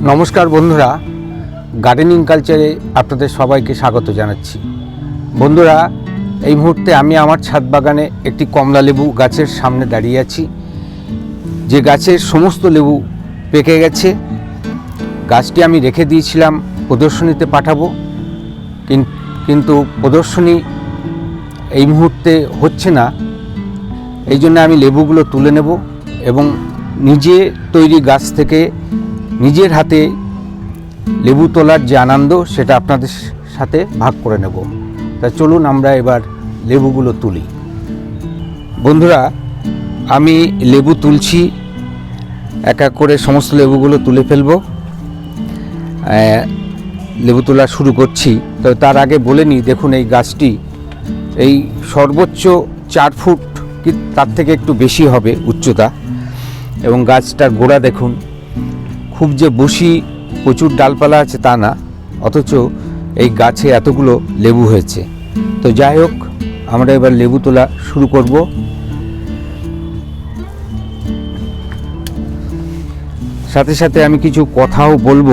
নমস্কার বন্ধুরা গার্ডেনিং কালচারে আপনাদের সবাইকে স্বাগত জানাচ্ছি। বন্ধুরা, এই মুহূর্তে আমি আমার ছাদ বাগানে একটি কমলা লেবু গাছের সামনে দাঁড়িয়ে আছি। যে গাছের সমস্ত লেবু পেকে গেছে, গাছটি আমি রেখে দিয়েছিলাম, প্রদর্শনীতে পাঠাবো। কিন- কিন্তু প্রদর্শনী এই মুহূর্তে হচ্ছে না। এই জন্য আমি লেবুগুলো তুলে নেব এবং নিজে তৈরি গাছ থেকে নিজের হাতে লেবু তোলার যে আনন্দ, সেটা আপনাদের সাথে ভাগ করে নেব। তা চলুন আমরা এবার লেবুগুলো তুলি। বন্ধুরা, আমি লেবু তুলছি। এক এক করে সমস্ত লেবুগুলো তুলে ফেলব। লেবু তোলা শুরু করছি। তো তার আগে বলে নিই, দেখুন এই গাছটি, এই সর্বোচ্চ চার ফুট কি তার থেকে একটু বেশি হবে উচ্চতা। এবং গাছটার গোড়া দেখুন খুব যে বসি প্রচুর ডালপালা আছে তা না, অথচ এই গাছে এতগুলো লেবু হয়েছে। তো যাই হোক, আমরা এবার লেবু তোলা শুরু করব। সাথে সাথে আমি কিছু কথাও বলব।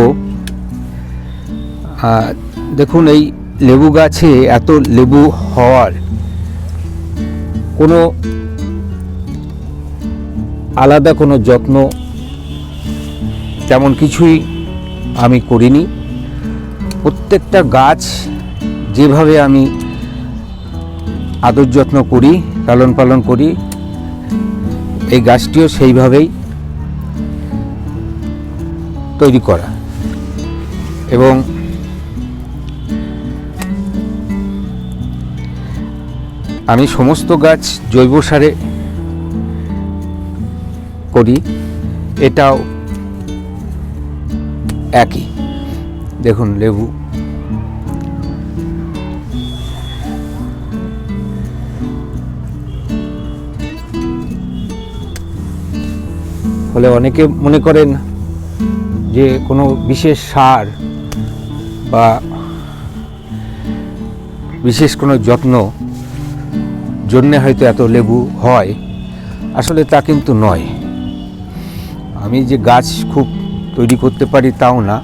দেখুন, এই লেবু গাছে এত লেবু হওয়ার কোনো আলাদা কোনো যত্ন তেমন কিছুই আমি করিনি। প্রত্যেকটা গাছ যেভাবে আমি আদর যত্ন করি, লালন পালন করি, এই গাছটিও সেইভাবেই তৈরি করা। এবং আমি সমস্ত গাছ জৈব সারে করি। এটাও একই। দেখুন, লেবু। ফলে অনেকে মনে করেন যে কোনো বিশেষ সার বা বিশেষ কোনো যত্ন জন্যে হয়তো এত লেবু হয়। আসলে তা কিন্তু নয়। আমি যে গাছ খুব তৈরি করতে পারি তাও না।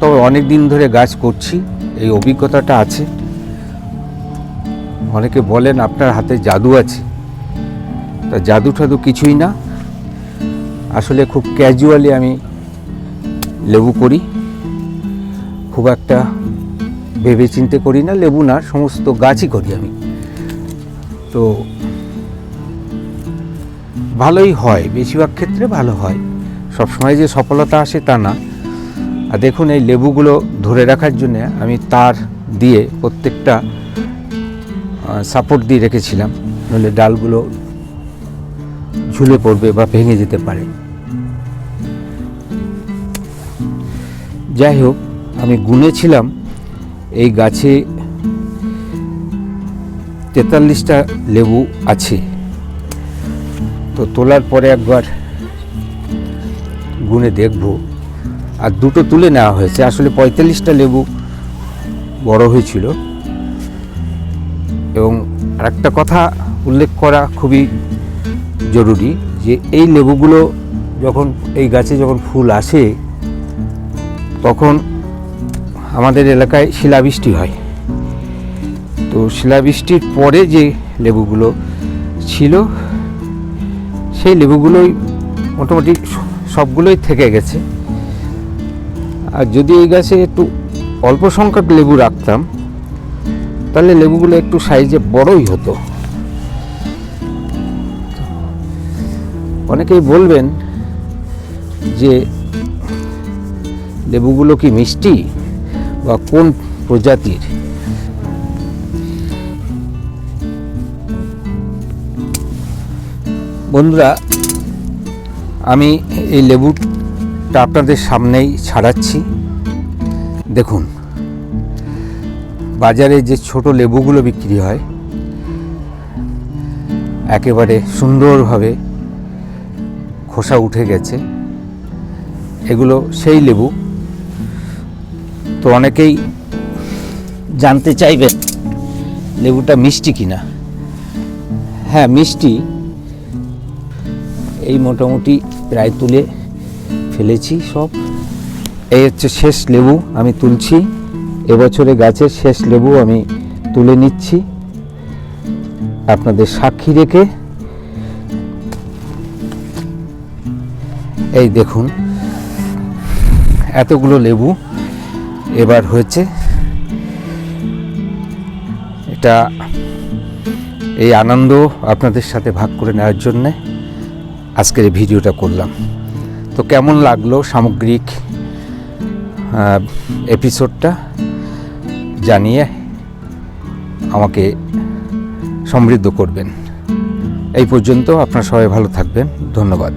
তবে অনেক দিন ধরে গাছ করছি, এই অভিজ্ঞতাটা আছে। অনেকে বলেন, আপনার হাতে জাদু আছে। তা জাদু টাদু কিছুই না। আসলে খুব ক্যাজুয়ালি আমি লেবু করি। খুব একটা ভেবে চিন্তে করি না, লেবু না, সমস্ত গাছই করি আমি। তো ভালোই হয়, বেশিরভাগ ক্ষেত্রে ভালো হয়। সবসময় যে সফলতা আসে তা না। আর দেখুন এই লেবুগুলো ধরে রাখার জন্য আমি তার দিয়ে প্রত্যেকটা সাপোর্ট দিয়ে রেখেছিলাম। নইলে ডালগুলো ঝুলে পড়বে বা ভেঙে যেতে পারে। যাই হোক, আমি গুনেছিলাম। এই গাছে তেতাল্লিশটা লেবু আছে। তো তোলার পরে একবার গুনে দেখব। আর দুটো তুলে নেওয়া হয়েছে। আসলে পঁয়তাল্লিশটা লেবু বড় হয়েছিল। এবং আরেকটা কথা উল্লেখ করা খুবই জরুরি যে এই লেবুগুলো যখন, এই গাছে যখন ফুল আসে, তখন আমাদের এলাকায় শিলাবৃষ্টি হয়। তো শিলাবৃষ্টির পরে যে লেবুগুলো ছিল, সেই লেবুগুলোই মোটামুটি সবগুলোই থেকে গেছে। আর যদি এই গাছে একটু অল্প সংখ্যক লেবু রাখতাম, তাহলে লেবুগুলো একটু সাইজে বড়ই হতো। অনেকেই বলবেন যে লেবুগুলো কি মিষ্টি বা কোন প্রজাতির? বন্ধুরা আমি এই লেবুটা আপনাদের সামনেই ছাড়াচ্ছি। দেখুন, বাজারে যে ছোট লেবুগুলো বিক্রি হয়, একেবারে সুন্দরভাবে খোসা উঠে গেছে। এগুলো সেই লেবু। তো অনেকেই জানতে চাইবেন, লেবুটা মিষ্টি কিনা? হ্যাঁ মিষ্টি। এই মোটামুটি প্রায় তুলে ফেলেছি সব। এই হচ্ছে শেষ লেবু আমি তুলছি। এবছরে গাছের শেষ লেবু আমি তুলে নিচ্ছি। আপনাদের সাক্ষী রেখে। এই দেখুন, এতগুলো লেবু এবার হয়েছে। এটা এই আনন্দ আপনাদের সাথে ভাগ করে নেওয়ার জন্যে। আজকের ভিডিওটা করলাম। তো কেমন লাগল সামগ্রিক এপিসোডটা জানিয়ে আমাকে সমৃদ্ধ করবেন। এই পর্যন্ত আপনারা সবাই ভালো থাকবেন। ধন্যবাদ।